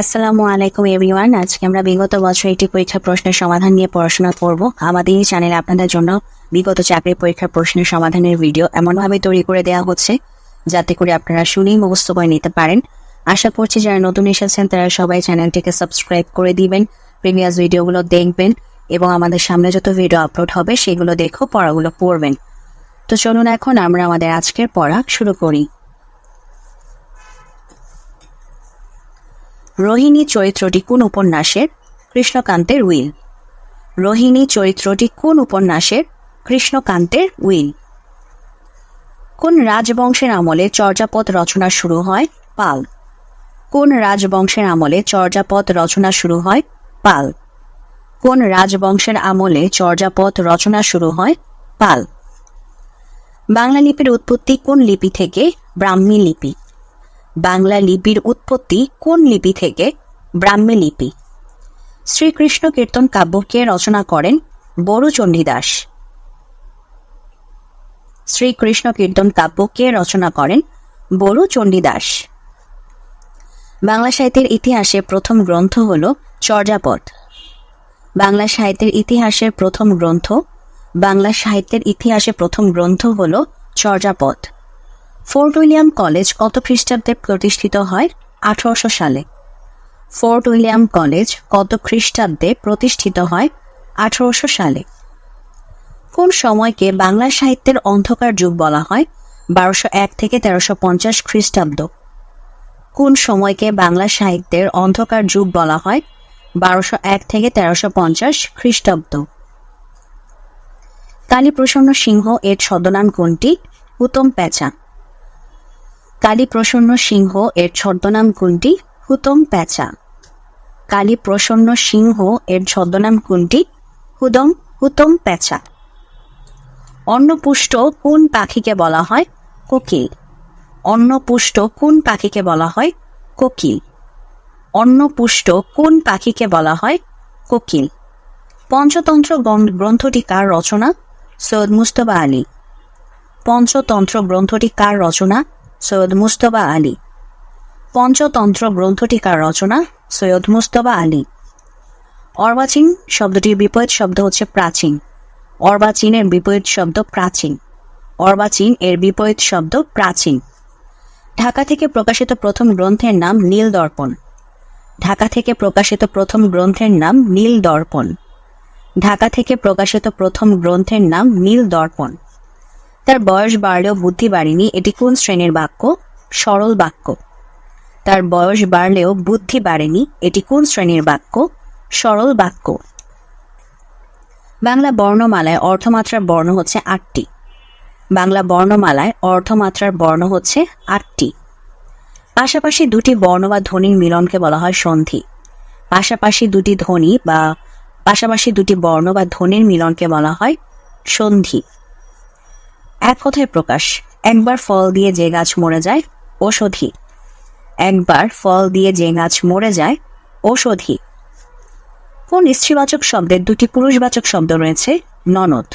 আসসালামু আলাইকুম, এভরিওয়ান। আজকে আমরা বিগত বছর একটি পরীক্ষার প্রশ্নের সমাধান নিয়ে পড়াশোনা করব। আমাদের এই চ্যানেলে আপনাদের জন্য বিগত চাকরির পরীক্ষার প্রশ্নের সমাধানের ভিডিও এমনভাবে তৈরি করে দেওয়া হচ্ছে, যাতে করে আপনারা শুনেই মুখস্থ করে নিতে পারেন। আশা করছি যারা নতুন এসেছেন, তারা সবাই চ্যানেলটিকে সাবস্ক্রাইব করে দিবেন, প্রিভিয়াস ভিডিওগুলো দেখবেন, এবং আমাদের সামনে যত ভিডিও আপলোড হবে, সেগুলো দেখো, পড়াগুলো পড়বেন। তো চলুন এখন আমরা আমাদের আজকের পড়া শুরু করি। রোহিণী চরিত্রটি কোন উপন্যাসের? কৃষ্ণকান্তের উইল। রোহিণী চরিত্রটি কোন উপন্যাসের? কৃষ্ণকান্তের উইল। কোন রাজবংশের আমলে চর্যাপদ রচনা শুরু হয়? পাল। কোন রাজবংশের আমলে চর্যাপদ রচনা শুরু হয়? পাল। কোন রাজবংশের আমলে চর্যাপদ রচনা শুরু হয়? পাল। বাংলা লিপির উৎপত্তি কোন লিপি থেকে? ব্রাহ্মী লিপি। বাংলা লিপির উৎপত্তি কোন লিপি থেকে? ব্রাহ্মী লিপি। শ্রীকৃষ্ণ কীর্তন কাব্যকে রচনা করেন বড়ু চণ্ডীদাস শ্রীকৃষ্ণ কীর্তন কাব্যকে রচনা করেন বড়ু চণ্ডীদাস বাংলা সাহিত্যের ইতিহাসে প্রথম গ্রন্থ হল চর্যাপদ। বাংলা সাহিত্যের ইতিহাসের প্রথম গ্রন্থ, বাংলা সাহিত্যের ইতিহাসে প্রথম গ্রন্থ হল চর্যাপদ। ফোর্ট উইলিয়াম কলেজ কত খ্রিস্টাব্দে প্রতিষ্ঠিত হয়? আঠারোশো সালে। ফোর্ট উইলিয়াম কলেজ কত খ্রিস্টাব্দে প্রতিষ্ঠিত হয়? আঠারোশো সালে। কোন সময়কে বাংলা সাহিত্যের অন্ধকার যুগ বলা হয়? বারোশো এক থেকে তেরোশো পঞ্চাশ খ্রিস্টাব্দ। কোন সময়কে বাংলা সাহিত্যের অন্ধকার যুগ বলা হয়? বারোশো এক থেকে তেরোশো পঞ্চাশ খ্রিস্টাব্দ। কালীপ্রসন্ন সিংহ এর ছদ্মনাম কোনটি? উত্তম প্যাঁচা কালীপ্রসন্ন সিংহ এর ছদ্মনাম কোনটি? হুতম প্যাঁচা। কালীপ্রসন্ন সিংহ এর ছদ্মনাম কোনটি? হুদম হুতম প্যাঁচা। অন্নপুষ্ট কোন পাখিকে বলা হয়? কোকিল। অন্নপুষ্ট কোন পাখিকে বলা হয়? কোকিল। অন্নপুষ্ট কোন পাখিকে বলা হয়? কোকিল। পঞ্চতন্ত্র গ্রন্থ- গ্রন্থটি কার রচনা? সৈয়দ মুস্তফা আলী। পঞ্চতন্ত্র গ্রন্থটি কার রচনা? সৈয়দ মুস্তফা আলী। পঞ্চতন্ত্র গ্রন্থটিকার রচনা সৈয়দ মুস্তফা আলী। অর্বাচীন শব্দটির বিপরীত শব্দ হচ্ছে প্রাচীন। অর্বাচীনের বিপরীত শব্দ প্রাচীন। অর্বাচীন এর বিপরীত শব্দ প্রাচীন। ঢাকা থেকে প্রকাশিত প্রথম গ্রন্থের নাম নীল দর্পণ ঢাকা থেকে প্রকাশিত প্রথম গ্রন্থের নাম নীল দর্পণ ঢাকা থেকে প্রকাশিত প্রথম গ্রন্থের নাম নীল দর্পণ তার বয়স বাড়লেও বুদ্ধি বাড়েনি, এটি কোন শ্রেণির বাক্য? সরল বাক্য। তার বয়স বাড়লেও বুদ্ধি বাড়েনি, এটি কোন শ্রেণির বাক্য? সরল বাক্য। বাংলা বর্ণমালায় অর্থমাত্রার বর্ণ হচ্ছে আটটি। বাংলা বর্ণমালায় অর্থমাত্রার বর্ণ হচ্ছে আটটি। পাশাপাশি দুটি বর্ণ বা ধ্বনির মিলনকে বলা হয় সন্ধি। পাশাপাশি দুটি ধ্বনি বা পাশাপাশি দুটি বর্ণ বা ধ্বনির মিলনকে বলা হয় সন্ধি। এক কথায় প্রকাশ। একবার ফল দিয়ে যে গাছ মরে যায় ওষধি একবার ফল দিয়ে যে গাছ মরে যায় ওষধি কোন স্ত্রীবাচক শব্দের দুটি পুরুষবাচক শব্দ রয়েছে? ননদ।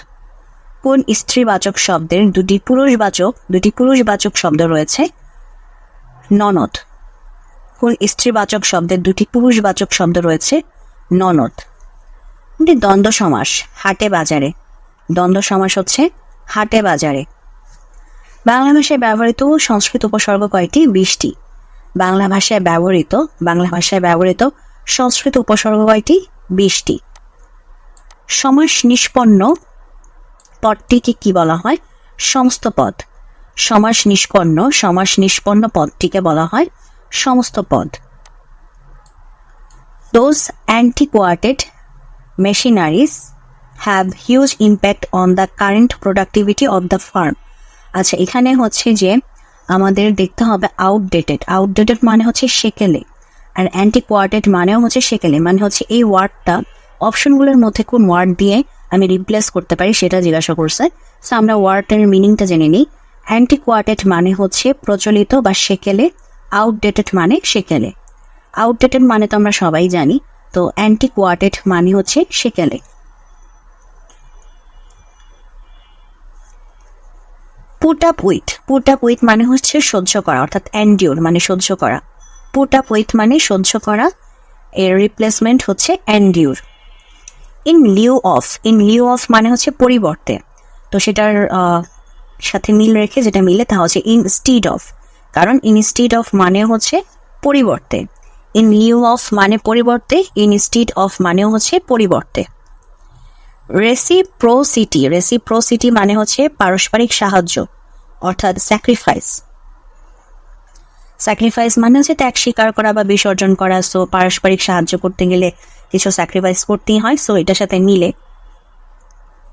কোন স্ত্রীবাচক শব্দের দুটি পুরুষবাচক দুটি পুরুষবাচক শব্দ রয়েছে? ননদ। কোন স্ত্রীবাচক শব্দের দুটি পুরুষবাচক শব্দ রয়েছে? ননদ। দ্বন্দ্ব সমাস, হাটে বাজারে। দ্বন্দ্ব সমাস হচ্ছে হাটে বাজারে। বাংলা ভাষায় ব্যবহৃত সংস্কৃত উপসর্গ কয়টি? বিশটি। বাংলা ভাষায় ব্যবহৃত, বাংলা ভাষায় ব্যবহৃত সংস্কৃত উপসর্গ কয়টি? বিশটি। সমাস নিষ্পন্ন পদটিকে কি বলা হয়? সমস্ত পদ। সমাস নিষ্পন্ন সমাস নিষ্পন্ন পদটিকে বলা হয় সমস্ত পদ। Those antiquated machineries have huge impact on the current productivity of the firm আচ্ছা এখানে হচ্ছে যে আমাদের দেখতে হবে আউটডেটেড আউটডেটেড মানে হচ্ছে সেকেলে। আর অ্যান্টিকোয়াটেড মানেও হচ্ছে সেকেলে। মানে হচ্ছে এই ওয়ার্ডটা অপশনগুলোর মধ্যে কোন ওয়ার্ড দিয়ে আমি রিপ্লেস করতে পারি সেটা জিজ্ঞাসা করছে। সো আমরা ওয়ার্ডের মিনিংটা জেনে নিই। অ্যান্টিকোয়াটেড মানে হচ্ছে প্রচলিত বা সেকেলে। আউটডেটেড মানে সেকেলে। আউটডেটেড মানে তো আমরা সবাই জানি। তো অ্যান্টিকোয়াটেড মানে হচ্ছে সেকেলে। Put up with put up with মানে হচ্ছে সহ্য করা, অর্থাৎ অ্যান্ডিওর মানে সহ্য করা। পুট আপ উইথ মানে সহ্য করা, এর রিপ্লেসমেন্ট হচ্ছে endure in lieu of in lieu of মানে হচ্ছে পরিবর্তে। তো সেটার সাথে মিল রেখে যেটা মিলে তা হচ্ছে ইন স্টিড অফ কারণ ইনস্টিড অফ মানে হচ্ছে পরিবর্তে। ইন লিউ অফ মানে পরিবর্তে ইনস্টিড অফ মানেও হচ্ছে পরিবর্তে। রেসিপ্রোসিটি রেসিপ্রোসিটি মানে হচ্ছে পারস্পরিক সাহায্য, অর্থাৎ স্যাক্রিফাইস স্যাক্রিফাইস মানে হচ্ছে ত্যাগ স্বীকার করা বা বিসর্জন করা সো পারস্পরিক সাহায্য করতে গেলে কিছু স্যাক্রিফাইস করতেই হয় সো এটার সাথে মিলে।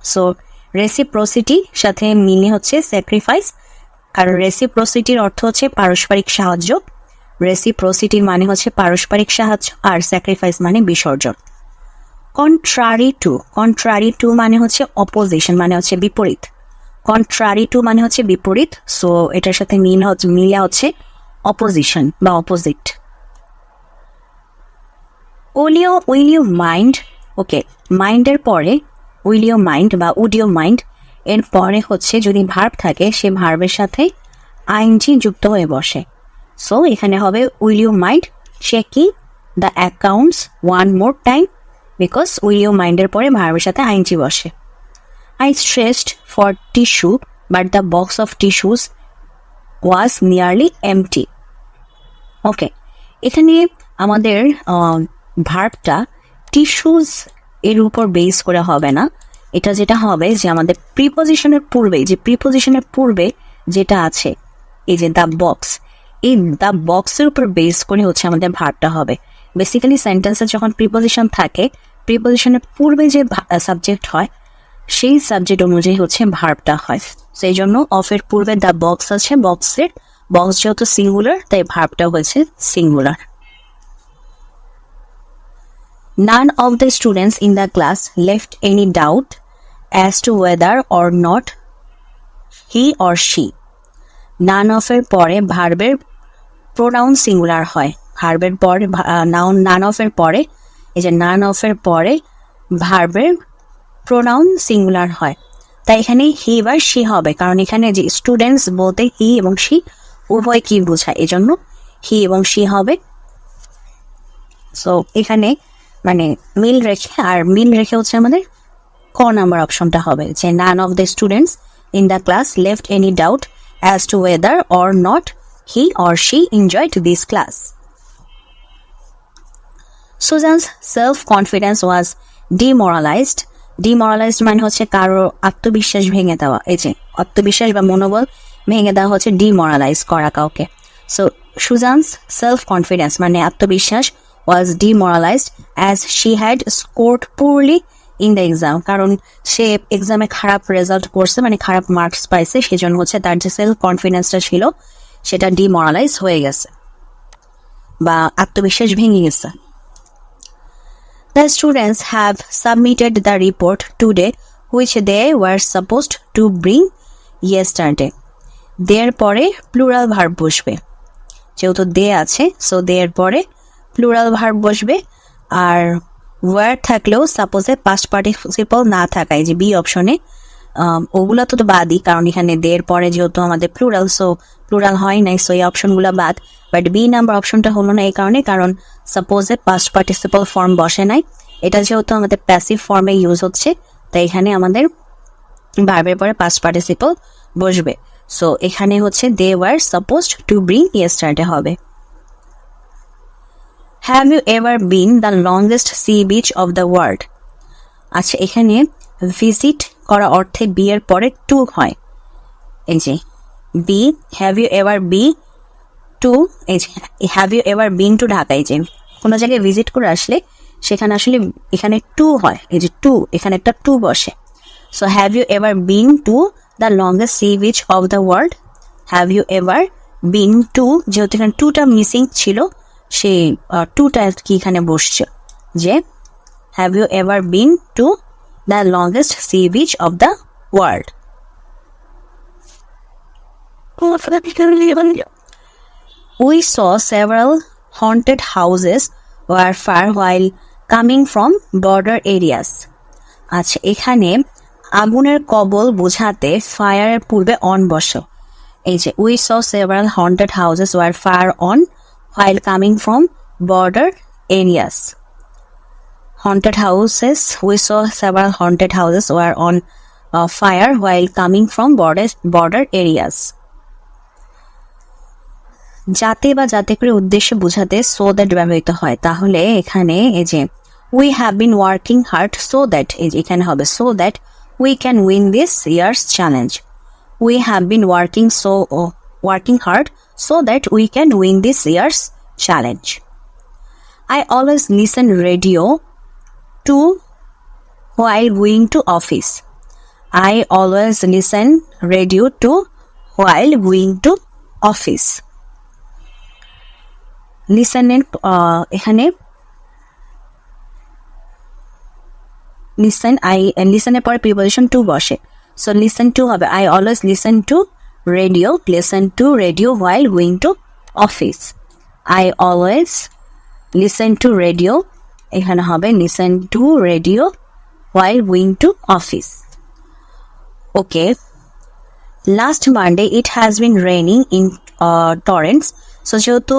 সো রেসিপ্রোসিটি সাথে মিলে হচ্ছে স্যাক্রিফাইস আর রেসিপ্রোসিটির অর্থ হচ্ছে পারস্পরিক সাহায্য। রেসিপ্রোসিটির মানে হচ্ছে পারস্পরিক সাহায্য, আর স্যাক্রিফাইস মানে বিসর্জন। কন্ট্রারি টু কন্ট্রারি টু মানে হচ্ছে অপোজিশন মানে হচ্ছে বিপরীত। কন্ট্রারি টু মানে হচ্ছে বিপরীত সো এটার সাথে মিল হচ্ছে, মিলা হচ্ছে অপোজিশন বা অপোজিট ওলিও উইল ইউ মাইন্ড ওকে মাইন্ডের পরে উইল ইউ মাইন্ড বা উড ইউ মাইন্ড এর পরে হচ্ছে যদি ভার্ব থাকে, সে ভার্বের সাথে আইনজি যুক্ত হয়ে বসে। সো এখানে হবে will you mind checking the accounts one more time because will you মাইন্ডের পরে ভার্বের সাথে আইনজি বসে। I stressed for tissue but the box of tissues was nearly empty okay এখানে আমাদের ভার্বটা টিস্যুজ এর উপর বেস করে হবে না। এটা যেটা হবে যে আমাদের প্রিপোজিশনের পূর্বে, যে প্রিপোজিশনের পূর্বে যেটা আছে, এই যে দ্য বক্স এই দ্য বক্সের উপর বেস করে হচ্ছে আমাদের ভার্বটা হবে। বেসিক্যালি সেন্টেন্সে যখন প্রিপোজিশন থাকে প্রিপোজিশনের পূর্বে যে সাবজেক্ট হয়, সেই সাবজেক্ট অনুযায়ী হচ্ছে ভার্বটা হয়। সেই জন্য অফের পূর্বে দ্য বক্স আছে বক্সের বক্স যেহেতু সিঙ্গুলার তাই ভার্বটা হয়েছে singular None of the students in the class left any doubt as to whether or not he or she none অফের পরে ভার্বের প্রোনাউন সিঙ্গুলার হয়। ভার্বের পরে নাউন নান অফের পরে এই যে নান অফের পরে ভার্বের প্রোনাউন সিঙ্গুলার হয়। তাই এখানে হি বা সি হবে, কারণ এখানে যে স্টুডেন্টস বলতে হি এবং সি উভয় কি বোঝায়? এজন্য হি এবং সি হবে। সো এখানে মানে মিল রেখে, আর মিল রেখে হচ্ছে আমাদের ক নাম্বার অপশনটা হবে, যে none of the students in the class left any doubt as to whether or not he or she enjoy to this class Susan's self confidence was demoralized demoralized মানে হচ্ছে কারও আত্মবিশ্বাস ভেঙে দেওয়া। এই যে, আত্মবিশ্বাস বা মনোবল ভেঙে দেওয়া হচ্ছে ডিমোরালাইজ করা কাউকে। সো সুজানস সেলফ কনফিডেন্স মানে আত্মবিশ্বাস was demoralized as she had scored poorly in the exam কারণ সে এক্সামে খারাপ রেজাল্ট করছে মানে খারাপ মার্কস পাইছে, সেজন্য হচ্ছে তার যে সেলফ কনফিডেন্সটা ছিল, সেটা ডিমোরালাইজ হয়ে গেছে বা আত্মবিশ্বাস ভেঙে গেছে। The students have submitted the report today which they were supposed to bring yesterday. দেয়ের পরে প্লুরাল ভার্ব বসবে যেহেতু দে আছে সো দেয়ের পরে প্লুরাল ভার্ব বসবে আর ওয়ার থাকলেও সাপোজে পাস্ট পার্টিসিপল না থাকায় যে বি অপশনে ওগুলো তো বাদই, কারণ এখানে দের পরে যেহেতু আমাদের প্লুরাল সো প্লুরাল হয় নাই সো এই অপশনগুলো বাদ। বাট বি নাম্বার অপশনটা হলো না এই কারণে, কারণ সাপোজে পাস্ট পার্টিসিপল ফর্ম বসে নাই। এটা যেহেতু আমাদের প্যাসিভ ফর্মে ইউজ হচ্ছে, তাই এখানে আমাদের ভার্বের পরে পাস্ট পার্টিসিপল বসবে। সো এখানে হচ্ছে they were supposed to bring yesterday হবে। Have you ever been the longest sea beach of the world আচ্ছা এখানে ভিজিট করা অর্থে বি এর পরে টু হয়। এই যে be have you ever be to এই যে have you ever been to Dhaka? এই যে, কোনো জায়গায় ভিজিট করে আসলে সেখানে আসলে এখানে টু হয়। এই যে টু এখানে একটা টু বসে। So have you ever been to the longest sea beach of the world have you ever been to যেহেতু এখানে টুটা মিসিং ছিল, সে টুটা কি এখানে বসছে। যে have you ever been to the longest sea beach of the world We saw several haunted houses were far while coming from border areas. আচ্ছা এখানে আগুনের কবল বোঝাতে ফায়ারের পূর্বে অন বসো এই যে we saw several haunted houses were fire on while coming from border areas. Haunted houses. We saw several haunted houses were on uh, fire while coming from border border areas. যাতে বা যাতে করে উদ্দেশ্যে বোঝাতে so that ব্যবহৃত হয় তাহলে এখানে এই যে we have been working hard so that এখানে হবে so that we can win this year's challenge we have been working so working hard so that we can win this year's challenge I always listen radio to while going to office. I always listen radio to while going to office. Listen uh, এখানে listen I লিসেনের পরে preposition to বসে so listen to হবে I always listen to radio listen to radio while going to office I always listen to radio এখানে হবে listen to radio while going to office okay last Monday it has been raining in torrents so যেহেতু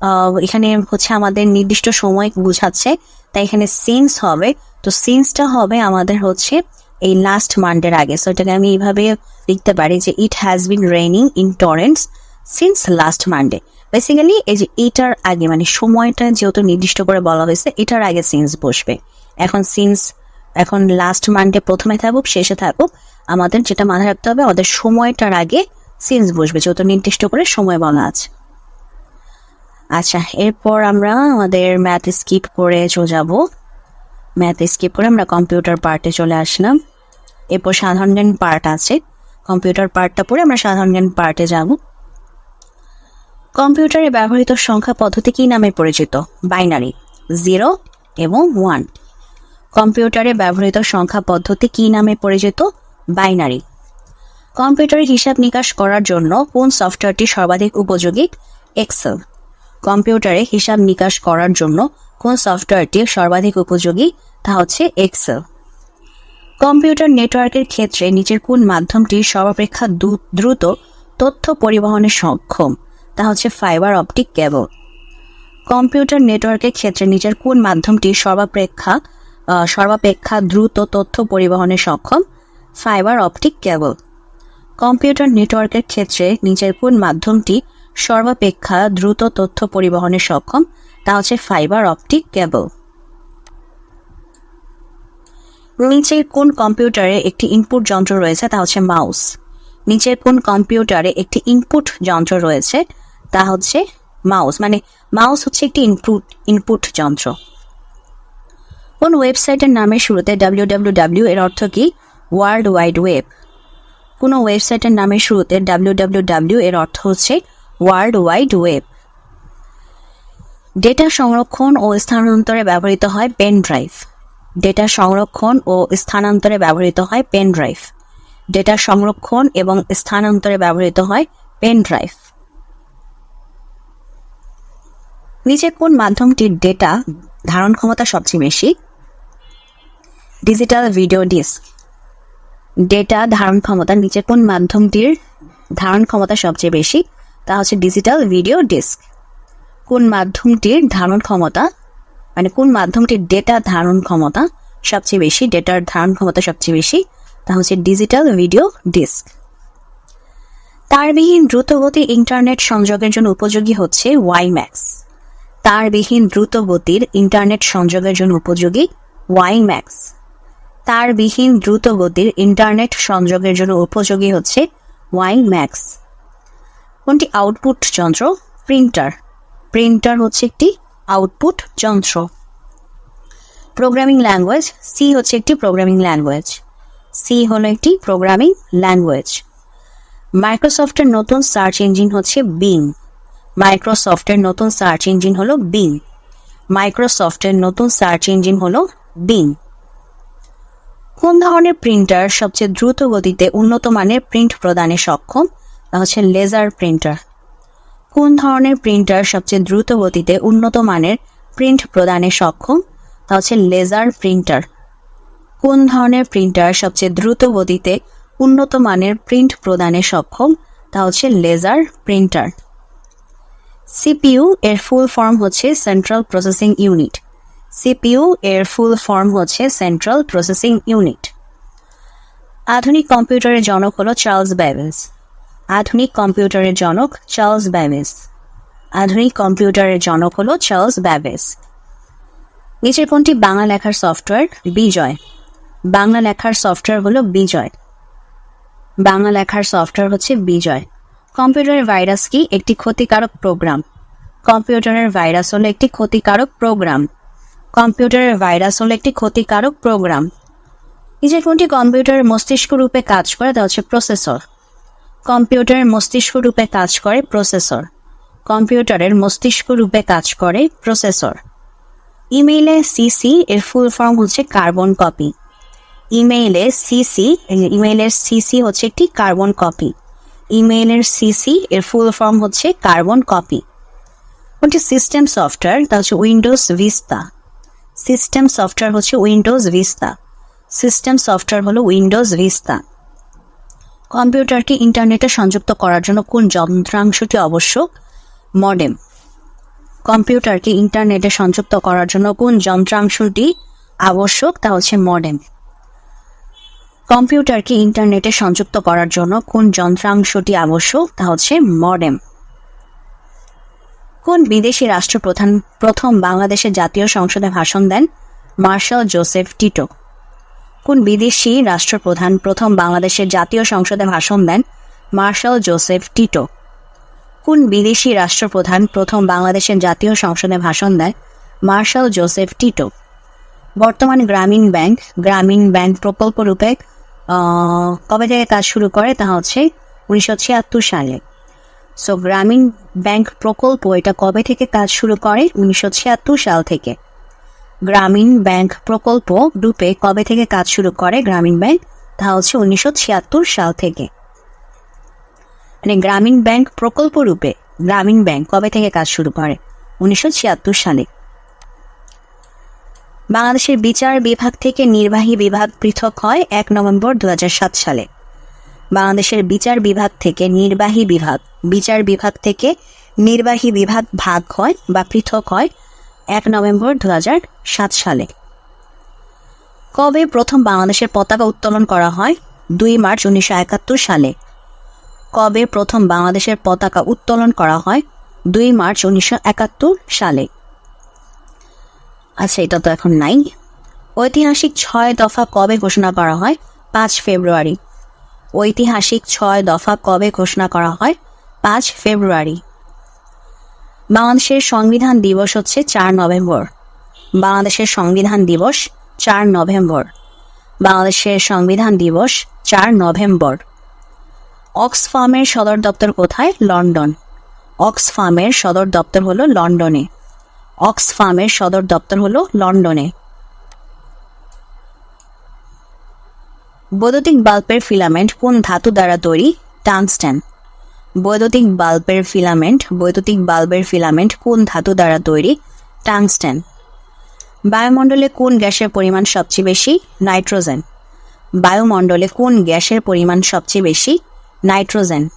ah, এখানে হচ্ছে আমাদের নির্দিষ্ট সময় বোঝাচ্ছে তাই এখানে সিন্স হবে। তো সিন্সটা হবে আমাদের হচ্ছে এই লাস্ট মানডের আগে। সো এটাকে আমি এইভাবে লিখতে পারি যে it has been raining in torrents since last Monday basically এই যে এটার আগে মানে সময়টা যেহেতু নির্দিষ্ট করে বলা হয়েছে, এটার আগে সিন্স বসবে। এখন সিন্স এখন লাস্ট মানডে প্রথমে থাকুক, শেষে থাকুক, আমাদের যেটা মাথায় রাখতে হবে, আমাদের সময়টার আগে সিন্স বসবে, যেহেতু নির্দিষ্ট করে সময় বলা আছে। আচ্ছা এরপর আমরা আমাদের ম্যাথ স্কিপ করে চলে যাব। ম্যাথ স্কিপ করে আমরা কম্পিউটার পার্টে চলে আসলাম। এরপর সাধারণ জ্ঞান পার্ট আছে। কম্পিউটার পার্টটা পরে আমরা সাধারণ জ্ঞান পার্টে যাব। কম্পিউটারে ব্যবহৃত সংখ্যা পদ্ধতি কী নামে পরিচিত? বাইনারি, জিরো এবং ওয়ান। কম্পিউটারে ব্যবহৃত সংখ্যা পদ্ধতি কী নামে পরিচিত? বাইনারি। কম্পিউটারে হিসাব নিকাশ করার জন্য কোন সফটওয়্যারটি সর্বাধিক উপযোগী? এক্সেল। কম্পিউটারে হিসাব নিকাশ করার জন্য কোন সফটওয়্যারটি সর্বাধিক উপযোগী? তা হচ্ছে এক্সেল। কম্পিউটার নেটওয়ার্কের ক্ষেত্রে নিচের কোন মাধ্যমটি সর্বাপেক্ষা দ্রুত তথ্য পরিবহনে সক্ষম? তা হচ্ছে ফাইবার অপটিক কেবল কম্পিউটার নেটওয়ার্কের ক্ষেত্রে নিচের কোন মাধ্যমটি সর্বাপেক্ষা সর্বাপেক্ষা দ্রুত তথ্য পরিবহনে সক্ষম? ফাইবার অপটিক কেবল কম্পিউটার নেটওয়ার্কের ক্ষেত্রে নিচের কোন মাধ্যমটি সর্বাপেক্ষা দ্রুত তথ্য পরিবহনে সক্ষম? তা হচ্ছে ফাইবার অপটিক কেবল নিচের কোন কম্পিউটারে একটি ইনপুট যন্ত্র রয়েছে? তা হচ্ছে মাউস নিচের কোন কম্পিউটারে একটি ইনপুট যন্ত্র রয়েছে? তা হচ্ছে মাউস মানে মাউস হচ্ছে একটি ইনপুট ইনপুট যন্ত্র। কোন ওয়েবসাইটের নামের শুরুতে ডাব্লিউ ডাব্লিউ ডাব্লিউ এর অর্থ কি? ওয়ার্ল্ড ওয়াইড ওয়েব কোনো ওয়েবসাইটের নামের শুরুতে ডাব্লিউ ডাব্লিউ ডাব্লিউ এর অর্থ হচ্ছে ওয়ার্ল্ড ওয়াইড ওয়েব ডেটা সংরক্ষণ ও স্থানান্তরে ব্যবহৃত হয় পেন ড্রাইভ ডেটা সংরক্ষণ ও স্থানান্তরে ব্যবহৃত হয় পেন ড্রাইভ ডেটা সংরক্ষণ এবং স্থানান্তরে ব্যবহৃত হয় পেন ড্রাইভ নিচে কোন মাধ্যমটির ডেটা ধারণ ক্ষমতা সবচেয়ে বেশি? ডিজিটাল ভিডিও ডিস্ক ডেটা ধারণ ক্ষমতা নিচে কোন মাধ্যমটির ধারণ ক্ষমতা সবচেয়ে বেশি? তা হচ্ছে ডিজিটাল ভিডিও ডিস্ক কোন মাধ্যমটির ধারণ ক্ষমতা মানে কোন মাধ্যমটির ডেটা ধারণ ক্ষমতা সবচেয়ে বেশি? ডেটার ধারণ ক্ষমতা সবচেয়ে বেশি, তা হচ্ছে ডিজিটাল ভিডিও ডিস্ক তারবিহীন দ্রুতগতি ইন্টারনেট সংযোগের জন্য উপযোগী হচ্ছে ওয়াইম্যাক্স তারবিহীন দ্রুতগতির ইন্টারনেট সংযোগের জন্য উপযোগী ওয়াইম্যাক্স তারবিহীন দ্রুতগতির ইন্টারনেট সংযোগের জন্য উপযোগী হচ্ছে ওয়াইম্যাক্স কোনটি আউটপুট যন্ত্র? প্রিন্টার। প্রিন্টার হচ্ছে একটি আউটপুট যন্ত্র। Programming language. সি হচ্ছে একটি প্রোগ্রামিং ল্যাঙ্গুয়েজ। সি হলো একটি প্রোগ্রামিং ল্যাঙ্গুয়েজ। মাইক্রোসফটের নতুন সার্চ ইঞ্জিন হচ্ছে বিং মাইক্রোসফটের নতুন সার্চ ইঞ্জিন হলো বিং মাইক্রোসফটের নতুন সার্চ ইঞ্জিন হলো বিং কোন ধরনের প্রিন্টার সবচেয়ে দ্রুত গতিতে উন্নত মানের প্রিন্ট প্রদানে সক্ষম? তা হচ্ছে লেজার প্রিন্টার কোন ধরনের প্রিন্টার সবচেয়ে দ্রুত গতিতে উন্নত মানের প্রিন্ট প্রদানে সক্ষম? তা হচ্ছে লেজার প্রিন্টার কোন ধরনের প্রিন্টার সবচেয়ে দ্রুত গতিতে উন্নত মানের প্রিন্ট প্রদানে সক্ষম? তা হচ্ছে লেজার প্রিন্টার সিপিইউ এর ফুল ফর্ম হচ্ছে সেন্ট্রাল প্রসেসিং ইউনিট সিপিইউ এর ফুল ফর্ম হচ্ছে সেন্ট্রাল প্রসেসিং ইউনিট আধুনিক কম্পিউটারের জনক হলো চার্লস ব্যাবেজ আধুনিক কম্পিউটারের জনক চার্লস ব্যাবেজ আধুনিক কম্পিউটারের জনক হলো চার্লস ব্যাবেজ নিচের কোনটি? বাংলা লেখার সফটওয়্যার বিজয়। বাংলা লেখার সফটওয়্যার হলো বিজয়। বাংলা লেখার সফটওয়্যার হচ্ছে বিজয়। কম্পিউটারের ভাইরাস কি একটি ক্ষতিকারক প্রোগ্রাম? কম্পিউটারের ভাইরাস হলো একটি ক্ষতিকারক প্রোগ্রাম। কম্পিউটারের ভাইরাস হলো একটি ক্ষতিকারক প্রোগ্রাম। নিজের কোনটি কম্পিউটারের মস্তিষ্ক রূপে কাজ করে, তা হচ্ছে প্রসেসর। কম্পিউটারের মস্তিষ্ক রূপে কাজ করে প্রসেসর। কম্পিউটারের মস্তিষ্ক রূপে কাজ করে প্রসেসর। ইমেইলে সিসি এর ফুল ফর্ম হচ্ছে কার্বন কপি। ইমেইলে সিসি, ইমেইলের সিসি হচ্ছে একটি কার্বন কপি। ইমেইলের সিসি এর ফুল ফর্ম হচ্ছে কার্বন কপি কোনটি? সিস্টেম সফটওয়্যার তা হচ্ছে উইন্ডোজ ভিস্তা সিস্টেম সফটওয়্যার হচ্ছে উইন্ডোজ ভিস্তা সিস্টেম সফটওয়্যার হলো উইন্ডোজ ভিস্তা কম্পিউটারকে ইন্টারনেটে সংযুক্ত করার জন্য কোন যন্ত্রাংশটি আবশ্যক? মডেম কম্পিউটারকে ইন্টারনেটে সংযুক্ত করার জন্য কোন যন্ত্রাংশটি আবশ্যক? তা হচ্ছে মডেম কম্পিউটারকে ইন্টারনেটে সংযুক্ত করার জন্য কোন যন্ত্রাংশটি আবশ্যক তা হচ্ছে মডেম। কোন বিদেশি রাষ্ট্রপ্রধান প্রথম বাংলাদেশের জাতীয় সংসদে ভাষণ দেন? Martial Joseph Tito. কোন বিদেশি রাষ্ট্রপ্রধান প্রথম বাংলাদেশের জাতীয় সংসদে ভাষণ দেন? Martial Joseph Tito. কোন বিদেশি রাষ্ট্রপ্রধান প্রথম বাংলাদেশের জাতীয় সংসদে ভাষণ দেন? Martial Joseph Tito. বর্তমান গ্রামীণ ব্যাংক গ্রামীণ ব্যাংক প্রকল্প রূপে আহ, কবে থেকে কাজ শুরু করে? তা হচ্ছে উনিশশো ছিয়াত্তর সালে। সো গ্রামীণ ব্যাংক প্রকল্প এটা কবে থেকে কাজ শুরু করে? উনিশশো ছিয়াত্তর সাল থেকে। গ্রামীণ ব্যাংক প্রকল্প রূপে কবে থেকে কাজ শুরু করে গ্রামীণ ব্যাংক? তা হচ্ছে উনিশশো ছিয়াত্তর সাল থেকে। মানে গ্রামীণ ব্যাংক প্রকল্প রূপে গ্রামীণ ব্যাংক কবে থেকে কাজ শুরু করে? উনিশশো ছিয়াত্তর সালে। বাংলাদেশের বিচার বিভাগ থেকে নির্বাহী বিভাগ পৃথক হয় এক নভেম্বর দু হাজার সাত সালে। বাংলাদেশের বিচার বিভাগ থেকে নির্বাহী বিভাগ, বিচার বিভাগ থেকে নির্বাহী বিভাগ ভাগ হয় বা পৃথক হয় এক নভেম্বর দু হাজার সাত সালে। কবে প্রথম বাংলাদেশের পতাকা উত্তোলন করা হয়? দুই মার্চ উনিশশো একাত্তর সালে। কবে প্রথম বাংলাদেশের পতাকা উত্তোলন করা হয়? দুই মার্চ উনিশশো একাত্তর সালে। আচ্ছা এটা তো এখন নাই। ঐতিহাসিক ছয় দফা কবে ঘোষণা করা হয়? পাঁচ ফেব্রুয়ারি। ঐতিহাসিক ছয় দফা কবে ঘোষণা করা হয়? পাঁচ ফেব্রুয়ারি। বাংলাদেশের সংবিধান দিবস হচ্ছে চার নভেম্বর। বাংলাদেশের সংবিধান দিবস চার নভেম্বর। বাংলাদেশের সংবিধান দিবস চার নভেম্বর। অক্সফার্মের সদর দপ্তর কোথায়? লন্ডন। অক্সফার্মের সদর দপ্তর হলো লন্ডনে। অক্সফার্মের সদর দপ্তর হলো লন্ডনে। বৈদ্যুতিক বাল্বের ফিলামেন্ট কোন ধাতু দ্বারা তৈরি? টাংস্টেন। বৈদ্যুতিক বাল্বের ফিলামেন্ট, বৈদ্যুতিক বাল্বের ফিলামেন্ট কোন ধাতু দ্বারা তৈরি? টাংস্টেন। বায়ুমণ্ডলে কোন গ্যাসের পরিমাণ সবচেয়ে বেশি? নাইট্রোজেন। বায়ুমণ্ডলে কোন গ্যাসের পরিমাণ সবচেয়ে বেশি? নাইট্রোজেন।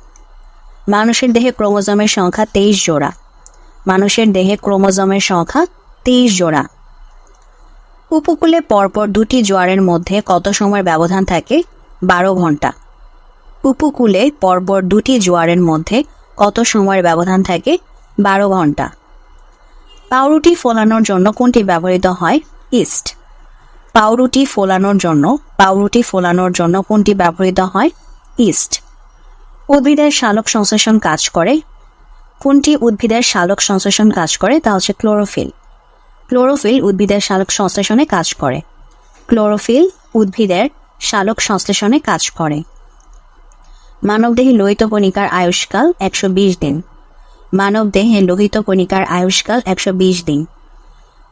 মানুষের দেহে ক্রোমোজোমের সংখ্যা তেইশ জোড়া। মানুষের দেহে ক্রোমোজোমের সংখ্যা তেইশ জোড়া। উপকূলে পরপর দুটি জোয়ারের মধ্যে কত সময়ের ব্যবধান থাকে? বারো ঘণ্টা। উপকূলে পরপর দুটি জোয়ারের মধ্যে কত সময়ের ব্যবধান থাকে? বারো ঘণ্টা। পাউরুটি ফোলানোর জন্য কোনটি ব্যবহৃত হয়? ইস্ট। পাউরুটি ফোলানোর জন্য, পাউরুটি ফোলানোর জন্য কোনটি ব্যবহৃত হয়? ইস্ট। উদ্ভিদের শালক সংশ্লেষণ কাজ করে। কোনটি উদ্ভিদের শালক সংশ্লেষণ কাজ করে তা হচ্ছে ক্লোরোফিল। ক্লোরোফিল উদ্ভিদের শালক সংশ্লেষণে কাজ করে। ক্লোরোফিল উদ্ভিদের শালক সংশ্লেষণে কাজ করে। মানবদেহে লোহিত কণিকার আয়ুষ্কাল একশো বিশ দিন। মানবদেহে লোহিত কণিকার আয়ুষ্কাল একশো বিশ দিন।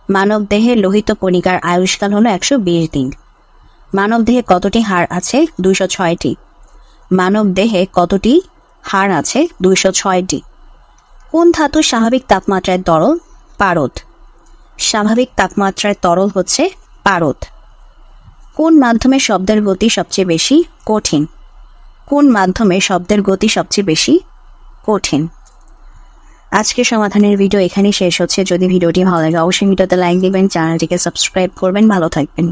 মানবদেহে লোহিত কণিকার আয়ুষ্কাল হলো একশো বিশ দিন। মানবদেহে কতটি হাড় আছে? দুইশো ছয়টি। মানবদেহে কতটি হাড় আছে? দুইশো ছয়টি। কোন ধাতু স্বাভাবিক তাপমাত্রায় তরল? পারদ। স্বাভাবিক তাপমাত্রায় তরল হচ্ছে পারদ। কোন মাধ্যমে শব্দের গতি সবচেয়ে বেশি? কঠিন। কোন মাধ্যমে শব্দের গতি সবচেয়ে বেশি? কঠিন। আজকে সমাধানের ভিডিও এখানেই শেষ হচ্ছে। যদি ভিডিওটি ভালো লাগে, অবশ্যই ভিডিওতে লাইক দিবেন, চ্যানেলটিকে সাবস্ক্রাইব করবেন। ভালো থাকবেন।